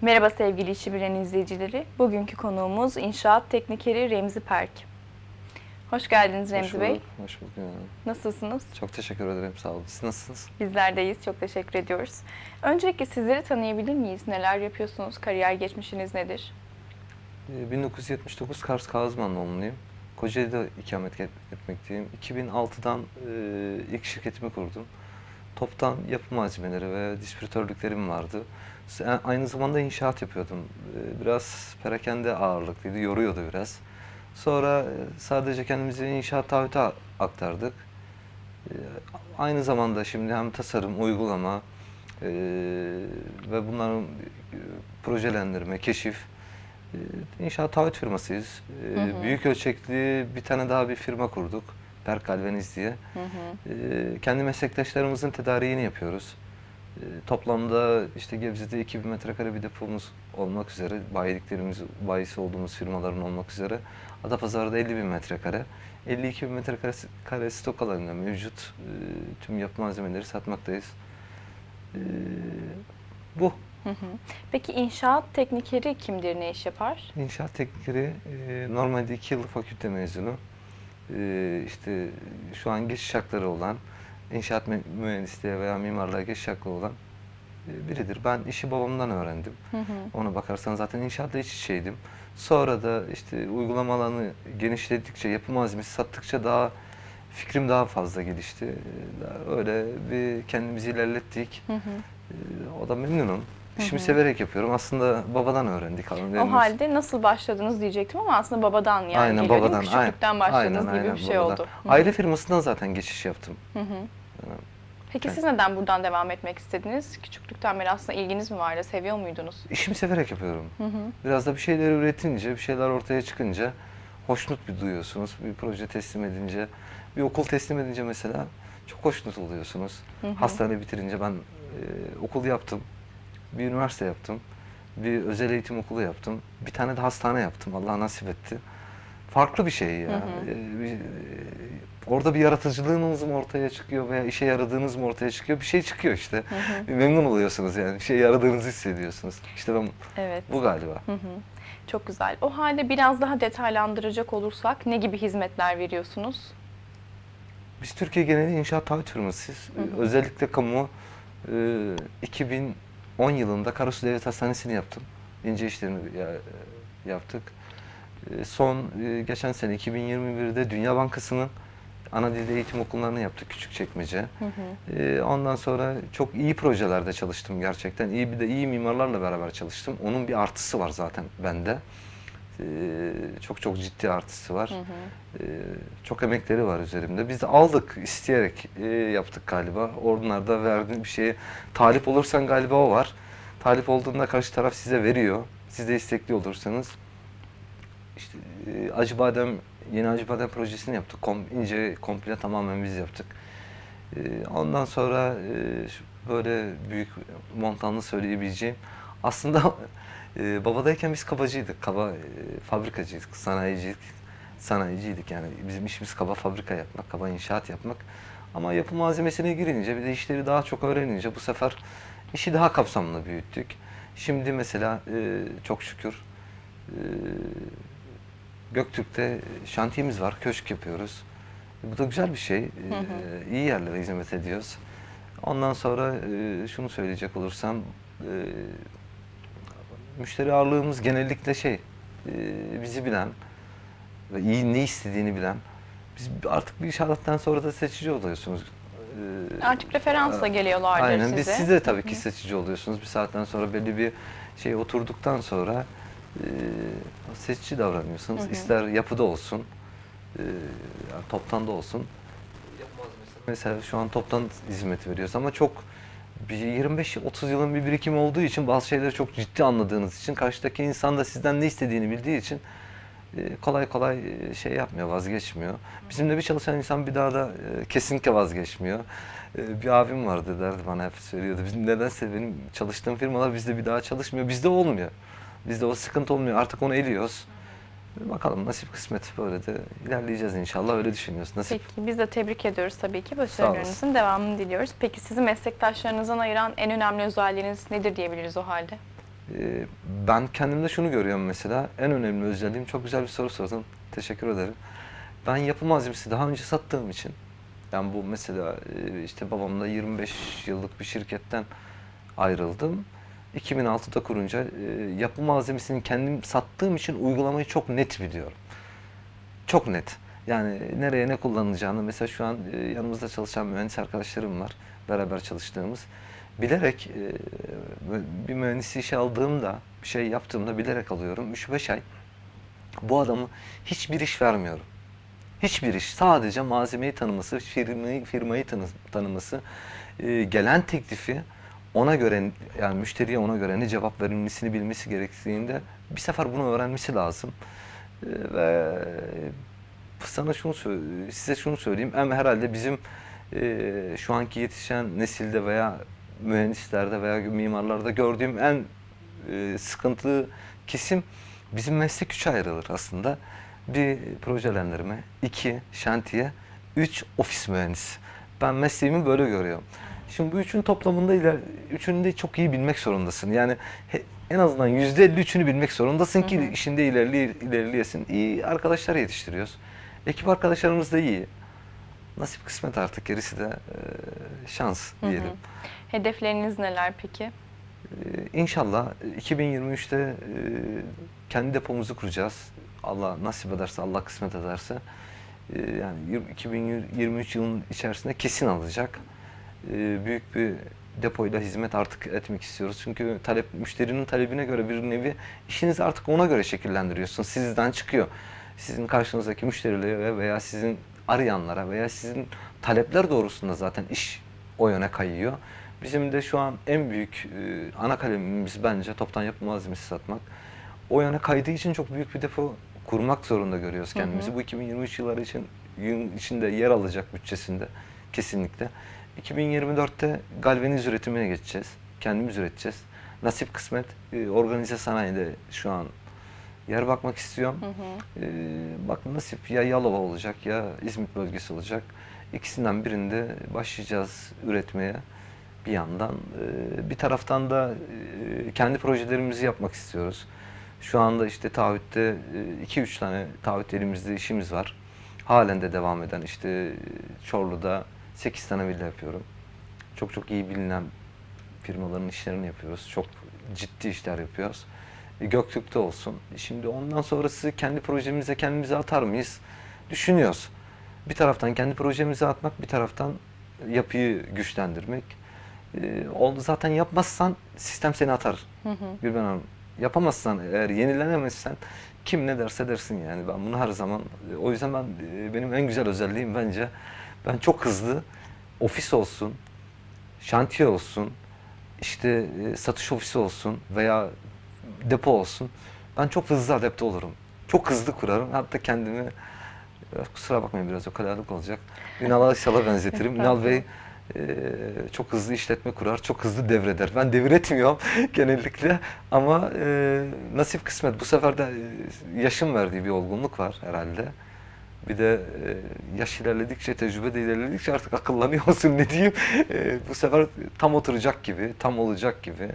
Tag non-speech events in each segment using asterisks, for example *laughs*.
Merhaba sevgili İşi Bilen izleyicileri. Bugünkü konuğumuz İnşaat Teknikeri Remzi Perk. Hoş geldiniz Remzi Hoş Bey. bulduk, Hoş bulduk. yani. Nasılsınız? Çok teşekkür ederim. Sağ olun. Siz nasılsınız? Bizler deyiz. Çok teşekkür ediyoruz. Öncelikle sizleri tanıyabilir miyiz? Neler yapıyorsunuz? Kariyer geçmişiniz nedir? Ee, 1979 Kars Kazman doğumluyum. Kocaeli'de ikamet et- etmekteyim. 2006'dan e, ilk şirketimi kurdum. Toptan yapı malzemeleri ve distribütörlüklerim vardı. A- Aynı zamanda inşaat yapıyordum. Ee, Biraz perakende ağırlıklıydı, yoruyordu biraz. Sonra e, sadece kendimizi inşaat taahhütü a- aktardık. Aynı zamanda şimdi hem tasarım, uygulama e, ve bunların e, projelendirme, keşif, e, inşaat taahhüt firmasıyız. E, Hı hı. Büyük ölçekli bir tane daha bir firma kurduk. Berk Galvaniz diye. Hı hı. E, Kendi meslektaşlarımızın tedariğini yapıyoruz. E, Toplamda işte Gebze'de 2000 metrekare bir depomuz olmak üzere, bayiliklerimiz, bayisi olduğumuz firmaların olmak üzere. Adapazarı'da 50 bin metrekare. 52 bin metrekare kare stok alanında mevcut e, tüm yapı malzemeleri satmaktayız. E, bu. Hı hı. Peki inşaat teknikeri kimdir, ne iş yapar? İnşaat teknikeri e, normalde 2 yıllık fakülte mezunu. E, işte şu an geçiş hakları olan, inşaat mü- mühendisliği veya mimarlığa geçiş hakkı olan e, biridir. Ben işi babamdan öğrendim. Hı hı. Ona bakarsan zaten inşaatla iç içeydim. Sonra da işte uygulama alanı genişledikçe, yapı malzemesi sattıkça daha fikrim daha fazla gelişti. E, daha Öyle bir kendimizi ilerlettik. Hı hı. E, O da memnunum. İşimi severek yapıyorum. Aslında babadan öğrendik. O abilerimiz. halde nasıl başladınız diyecektim ama aslında babadan yani Aynen, geliyor değil mi? babadan, Küçüklükten aynen. başladınız Aynen, gibi bir şey babadan. oldu. Hı. Aile firmasından zaten geçiş yaptım. Hı hı. Yani Peki siz neden buradan devam etmek istediniz? Küçüklükten beri aslında ilginiz mi vardı? Seviyor muydunuz? İşimi severek yapıyorum. Hı hı. Biraz da bir şeyler üretince, bir şeyler ortaya çıkınca hoşnut bir duyuyorsunuz. Bir proje teslim edince, bir okul teslim edince mesela çok hoşnut oluyorsunuz. Hastane bitirince ben e, okul yaptım. Bir üniversite yaptım. Bir özel eğitim okulu yaptım. Bir tane de hastane yaptım. Allah nasip etti. Farklı bir şey ya. Hı hı. E, bir- e, orada bir yaratıcılığınız mı ortaya çıkıyor veya işe yaradığınız mı ortaya çıkıyor? Bir şey çıkıyor işte. Hı hı. Memnun oluyorsunuz yani. Bir şey yaradığınızı hissediyorsunuz. İşte ben Evet. bu galiba. Hı hı. Çok güzel. O halde biraz daha detaylandıracak olursak ne gibi hizmetler veriyorsunuz? Biz Türkiye geneli inşaat taahhüt firmasıyız. Hı hı. Ee, Özellikle kamu e, 2010 yılında Karasu Devlet Hastanesi'ni yaptım. İnce işlerini ya- yaptık. E, Son e, geçen sene 2021'de Dünya Bankası'nın ana dilde eğitim okullarını yaptık Küçükçekmece. Hı hı. E, Ondan sonra çok iyi projelerde çalıştım gerçekten. İyi bir de iyi mimarlarla beraber çalıştım. Onun bir artısı var zaten bende. E, Çok çok ciddi artısı var. Hı hı. Ee, çok emekleri var üzerimde. Biz de aldık, isteyerek e, yaptık galiba. Onlar da verdiğin bir şeye talip olursan galiba o var. Talip olduğunda karşı taraf size veriyor. Siz de istekli olursanız. İşte e, Acıbadem, yeni Acıbadem projesini yaptık. Kom, ince, komple tamamen biz yaptık. E, ondan sonra e, böyle büyük montanlı söyleyebileceğim. Aslında *laughs* e, babadayken biz kabacıydık. Kaba e, fabrikacıydık, sanayiciydik sanayiciydik yani bizim işimiz kaba fabrika yapmak, kaba inşaat yapmak. Ama yapı malzemesine girince bir de işleri daha çok öğrenince bu sefer işi daha kapsamlı büyüttük. Şimdi mesela e, çok şükür e, Göktürk'te şantiyemiz var, köşk yapıyoruz. Bu da güzel bir şey. E, hı. iyi yerlere hizmet ediyoruz. Ondan sonra e, şunu söyleyecek olursam e, müşteri ağırlığımız genellikle şey e, bizi bilen ve iyi ne istediğini bilen. Biz artık bir inşaattan sonra da seçici oluyorsunuz. Ee, Artık referansla geliyorlardır Aynen. size. Biz siz de tabii ki seçici oluyorsunuz. Bir saatten sonra belli bir şey oturduktan sonra e, seçici davranıyorsunuz. Hı hı. İster yapıda olsun, e, yani toptan da olsun. Malzemesi- Mesela şu an toptan hizmet veriyoruz ama çok bir 25-30 yılın bir birikim olduğu için bazı şeyleri çok ciddi anladığınız için karşıdaki insan da sizden ne istediğini bildiği için e, kolay kolay e, şey yapmıyor, vazgeçmiyor. Bizimle bir çalışan insan bir daha da e, kesinlikle vazgeçmiyor. Bir abim vardı derdi bana hep söylüyordu. Bizim nedense benim çalıştığım firmalar bizde bir daha çalışmıyor. Bizde olmuyor. Bizde o sıkıntı olmuyor. Artık onu eliyoruz. Bakalım nasip kısmet böyle de ilerleyeceğiz inşallah öyle düşünüyoruz. Nasip. Peki biz de tebrik ediyoruz tabii ki. Başarılarınızın devamını diliyoruz. Peki sizi meslektaşlarınızdan ayıran en önemli özelliğiniz nedir diyebiliriz o halde? Ee, ben kendimde şunu görüyorum mesela. En önemli özelliğim çok güzel bir soru sordun. Teşekkür ederim. Ben yapı malzemesi daha önce sattığım için yani bu mesela e, işte babamla 25 yıllık bir şirketten ayrıldım. 2006'da kurunca e, yapı malzemesini kendim sattığım için uygulamayı çok net biliyorum. Çok net. Yani nereye ne kullanılacağını mesela şu an e, yanımızda çalışan mühendis arkadaşlarım var. Beraber çalıştığımız. Bilerek e, bir mühendisi işe aldığımda, bir şey yaptığımda bilerek alıyorum. 3-5 ay bu adamı hiçbir iş vermiyorum. Hiçbir iş. Sadece malzemeyi tanıması, firmayı, firmayı tanı- tanıması, gelen teklifi ona göre yani müşteriye ona göre ne cevap verilmesini bilmesi gerektiğinde bir sefer bunu öğrenmesi lazım. E, ve sana şunu size şunu söyleyeyim. Hem herhalde bizim e, şu anki yetişen nesilde veya mühendislerde veya mimarlarda gördüğüm en e, sıkıntılı kesim bizim meslek üçe ayrılır aslında. Bir projelendirme, iki şantiye, üç ofis mühendisi. Ben mesleğimi böyle görüyorum. Şimdi bu üçün toplamında iler, üçünü de çok iyi bilmek zorundasın. Yani he- en azından yüzde elli üçünü bilmek zorundasın ki işinde ilerli, ilerleyesin. İyi arkadaşlar yetiştiriyoruz. Ekip arkadaşlarımız da iyi. Nasip kısmet artık gerisi de e, şans Hı hı. diyelim. Hedefleriniz neler peki? İnşallah 2023'te e, kendi depomuzu kuracağız. Allah nasip ederse, Allah kısmet ederse. Yani yir- 2023 yılının içerisinde kesin alacak. Ee, Büyük bir depoyla hizmet artık etmek istiyoruz. Çünkü talep müşterinin talebine göre bir nevi işinizi artık ona göre şekillendiriyorsun. Sizden çıkıyor. Sizin karşınızdaki müşterilere veya sizin arayanlara veya sizin talepler doğrusunda zaten iş o yöne kayıyor. Bizim de şu an en büyük e, ana kalemimiz bence toptan yapı malzemesi satmak. O yöne kaydığı için çok büyük bir depo kurmak zorunda görüyoruz kendimizi. Bu 2023 yılları için yılın içinde yer alacak bütçesinde kesinlikle. 2024'te galvaniz üretimine geçeceğiz. Kendimiz üreteceğiz. Nasip kısmet e, organize sanayide şu an yer bakmak istiyorum. E, bak nasip ya Yalova olacak ya İzmit bölgesi olacak. İkisinden birinde başlayacağız üretmeye bir yandan. E, bir taraftan da e, kendi projelerimizi yapmak istiyoruz. Şu anda işte taahhütte 2-3 tane taahhüt elimizde işimiz var. Halen de devam eden işte e, Çorlu'da 8 tane villa yapıyorum. Çok çok iyi bilinen firmaların işlerini yapıyoruz. Çok ciddi işler yapıyoruz. E, Göktürk'te olsun. Şimdi ondan sonrası kendi projemize kendimize atar mıyız? Düşünüyoruz. Bir taraftan kendi projemize atmak, bir taraftan yapıyı güçlendirmek. E, zaten yapmazsan sistem seni atar. Gülben Hanım. Yapamazsan eğer yenilenemezsen kim ne derse dersin yani. Ben bunu her zaman o yüzden ben e, benim en güzel özelliğim bence ben çok hızlı ofis olsun, şantiye olsun, işte e, satış ofisi olsun veya depo olsun. Ben çok hızlı adapte olurum. Çok hızlı kurarım. Hatta kendimi biraz kusura bakmayın biraz o kadarlık olacak. Ünal Aysal'a benzetirim. *laughs* Ünal Bey e, çok hızlı işletme kurar, çok hızlı devreder. Ben devretmiyorum *laughs* genellikle ama e, nasip kısmet. Bu sefer de e, yaşım verdiği bir olgunluk var herhalde. Bir de e, yaş ilerledikçe, tecrübe de ilerledikçe artık akıllanıyor musun ne diyeyim. E, bu sefer tam oturacak gibi, tam olacak gibi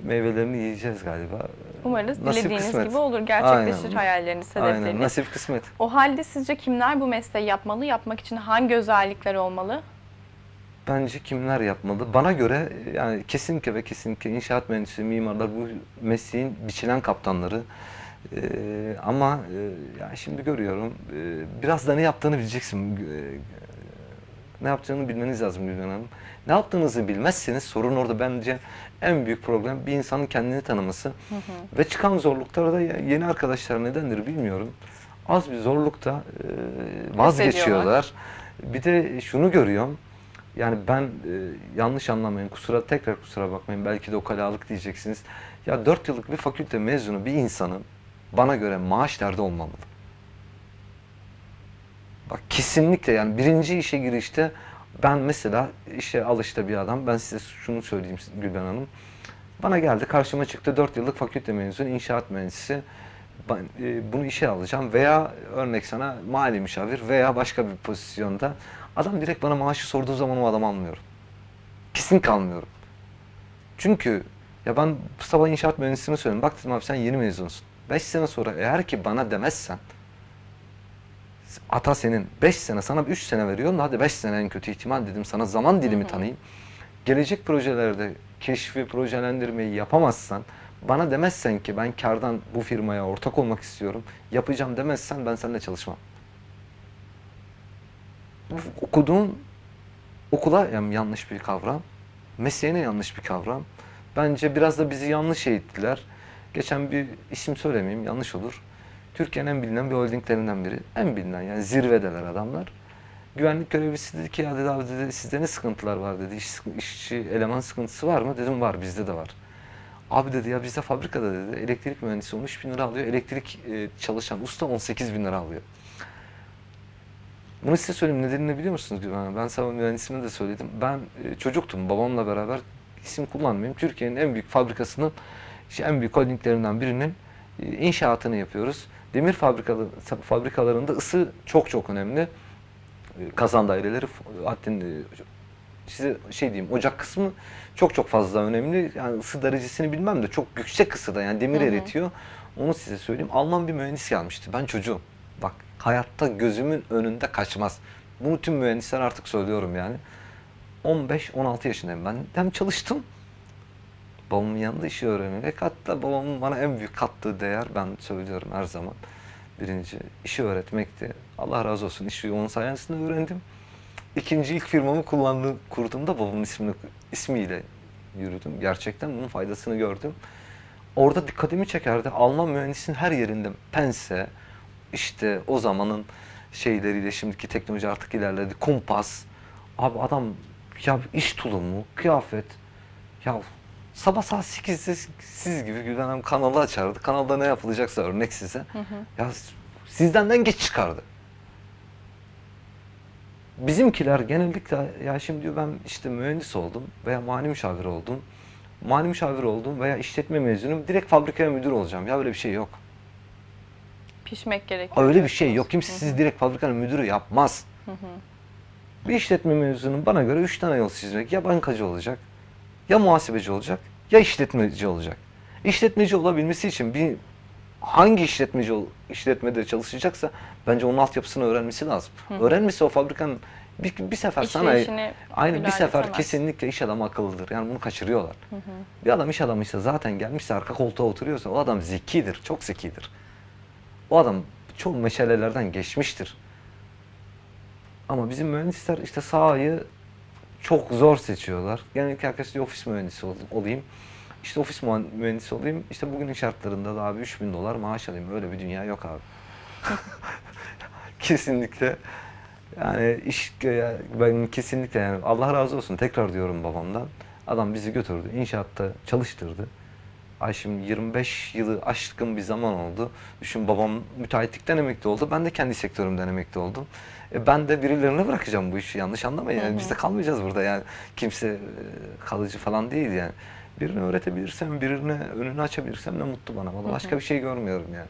meyvelerini yiyeceğiz galiba. Umarız Nasip dilediğiniz kısmet. gibi olur. Gerçekleşir Aynen. hayalleriniz, Aynen, hedefleriniz. nasip kısmet. O halde sizce kimler bu mesleği yapmalı? Yapmak için hangi özellikler olmalı? Bence kimler yapmalı? Bana göre yani kesinlikle ve kesinlikle inşaat mühendisi, mimarlar bu mesleğin biçilen kaptanları. Ee, ama e, yani şimdi görüyorum e, biraz da ne yaptığını bileceksin. Ee, ne yaptığını bilmeniz lazım Gülben Hanım. Ne yaptığınızı bilmezseniz sorun orada bence en büyük problem bir insanın kendini tanıması. Ve çıkan zorluklara da yeni arkadaşlar nedendir bilmiyorum. Az bir zorlukta e, vazgeçiyorlar. Bir de şunu görüyorum. Yani ben e, yanlış anlamayın, kusura tekrar kusura bakmayın. Belki de o kalalık diyeceksiniz. Ya 4 yıllık bir fakülte mezunu bir insanın bana göre maaş olmamalı. Bak kesinlikle yani birinci işe girişte ben mesela işe alışta bir adam. Ben size şunu söyleyeyim Gülben Hanım. Bana geldi karşıma çıktı 4 yıllık fakülte mezunu inşaat mühendisi. Ben e, bunu işe alacağım veya örnek sana mali müşavir veya başka bir pozisyonda. Adam direkt bana maaşı sorduğu zaman o adamı almıyorum. Kesin kalmıyorum. Çünkü Ya ben sabah inşaat mühendisliğini söyledim. Bak dedim abi sen yeni mezunsun. 5 sene sonra eğer ki bana demezsen ata senin 5 sene sana 3 sene veriyorum. Hadi 5 sene en kötü ihtimal dedim. Sana zaman dilimi tanıyayım. Gelecek projelerde keşfi, projelendirmeyi yapamazsan bana demezsen ki ben kardan bu firmaya ortak olmak istiyorum. Yapacağım demezsen ben seninle çalışmam. Okuduğun okula yani yanlış bir kavram. Mesleğine yanlış bir kavram. Bence biraz da bizi yanlış eğittiler. Geçen bir isim söylemeyeyim yanlış olur. Türkiye'nin en bilinen bir holdinglerinden biri. En bilinen yani zirvedeler adamlar. Güvenlik görevlisi dedi ki ya dedi abi dedi sizde ne sıkıntılar var dedi. İş, işçi eleman sıkıntısı var mı? Dedim var bizde de var. Abi dedi ya bizde fabrikada dedi elektrik mühendisi 13 bin lira alıyor. Elektrik e, çalışan usta 18 bin lira alıyor. Bunu size söyleyeyim nedenini biliyor musunuz Güven? Ben sana mühendisime de söyledim. Ben e, çocuktum babamla beraber isim kullanmayayım. Türkiye'nin en büyük fabrikasının işte en büyük holdinglerinden birinin e, inşaatını yapıyoruz. Demir fabrikalı, fabrikalarında ısı çok çok önemli. E, Kazan daireleri hatta e, size şey diyeyim ocak kısmı çok çok fazla önemli. Yani ısı derecesini bilmem de çok yüksek ısıda yani demir Hı hı. eritiyor. Onu size söyleyeyim. Alman bir mühendis gelmişti. Ben çocuğum. Bak hayatta gözümün önünde kaçmaz. Bunu tüm mühendisler artık söylüyorum yani. 15-16 yaşındayım ben. Hem çalıştım. Babamın yanında işi öğrenerek. Hatta babamın bana en büyük kattığı değer ben söylüyorum her zaman. Birinci işi öğretmekti. Allah razı olsun işi onun sayesinde öğrendim. İkinci ilk firmamı kullandığım, kurduğumda babamın ismini, ismiyle yürüdüm. Gerçekten bunun faydasını gördüm. Orada dikkatimi çekerdi. Alman mühendisinin her yerinde pense, işte o zamanın şeyleriyle şimdiki teknoloji artık ilerledi. Kumpas. Abi adam ya iş tulumu, kıyafet. Ya sabah saat 8'de siz gibi Gülden Hanım kanalı açardı. Kanalda ne yapılacaksa örnek size. Ya sizden geç çıkardı. Bizimkiler genellikle ya şimdi diyor ben işte mühendis oldum veya mali müşavir oldum. Mali müşavir oldum veya işletme mezunum. Direkt fabrikaya müdür olacağım. Ya öyle bir şey yok. Pişmek gerekiyor. Öyle bir şey yok. Kimse sizi direkt fabrikanın müdürü yapmaz. Bir işletme mezunun bana göre üç tane yol çizmek. Ya bankacı olacak, ya muhasebeci olacak, ya işletmeci olacak. İşletmeci olabilmesi için bir hangi işletmeci ol- işletmede çalışacaksa bence onun altyapısını öğrenmesi lazım. Öğrenmesi o fabrikanın bir, bir sefer sana İşleyişini aynı bir sefer ilerletemez. kesinlikle iş adamı akıllıdır. Yani bunu kaçırıyorlar. Bir adam iş adamıysa zaten gelmişse arka koltuğa oturuyorsa o adam zekidir, çok zekidir. O adam çok meşalelerden geçmiştir. Ama bizim mühendisler işte sahayı çok zor seçiyorlar. Genellikle diyor ofis mühendisi ol- olayım. İşte ofis mühendisi olayım. İşte bugünün şartlarında da abi 3000 dolar maaş alayım. Öyle bir dünya yok abi. *laughs* kesinlikle. Yani iş ben kesinlikle yani Allah razı olsun tekrar diyorum babamdan. Adam bizi götürdü. inşaatta çalıştırdı. Ay şimdi 25 yılı aşkın bir zaman oldu. Düşün babam müteahhitlikten emekli oldu. Ben de kendi sektörümden emekli oldum. E ben de birilerine bırakacağım bu işi. Yanlış anlamayın. Yani biz de kalmayacağız burada. Yani kimse e, kalıcı falan değil yani. Birine öğretebilirsem, birine önünü açabilirsem ne mutlu bana. Vallahi başka bir şey görmüyorum yani.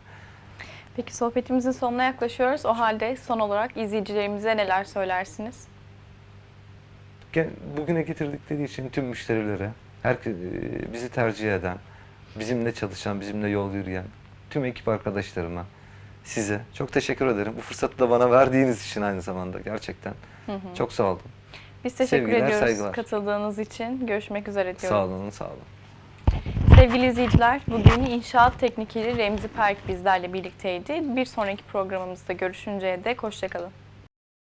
Peki sohbetimizin sonuna yaklaşıyoruz. O halde son olarak izleyicilerimize neler söylersiniz? Bugüne getirdikleri için tüm müşterilere, herkes bizi tercih eden, bizimle çalışan, bizimle yol yürüyen tüm ekip arkadaşlarıma, size çok teşekkür ederim. Bu fırsatı da bana verdiğiniz için aynı zamanda gerçekten. Çok sağ olun. Biz teşekkür Sevgiler, ediyoruz saygılar. katıldığınız için. Görüşmek üzere diyorum. Sağ olun, sağ olun. Sevgili izleyiciler, bugün inşaat teknikeri Remzi Perk bizlerle birlikteydi. Bir sonraki programımızda görüşünceye dek hoşçakalın.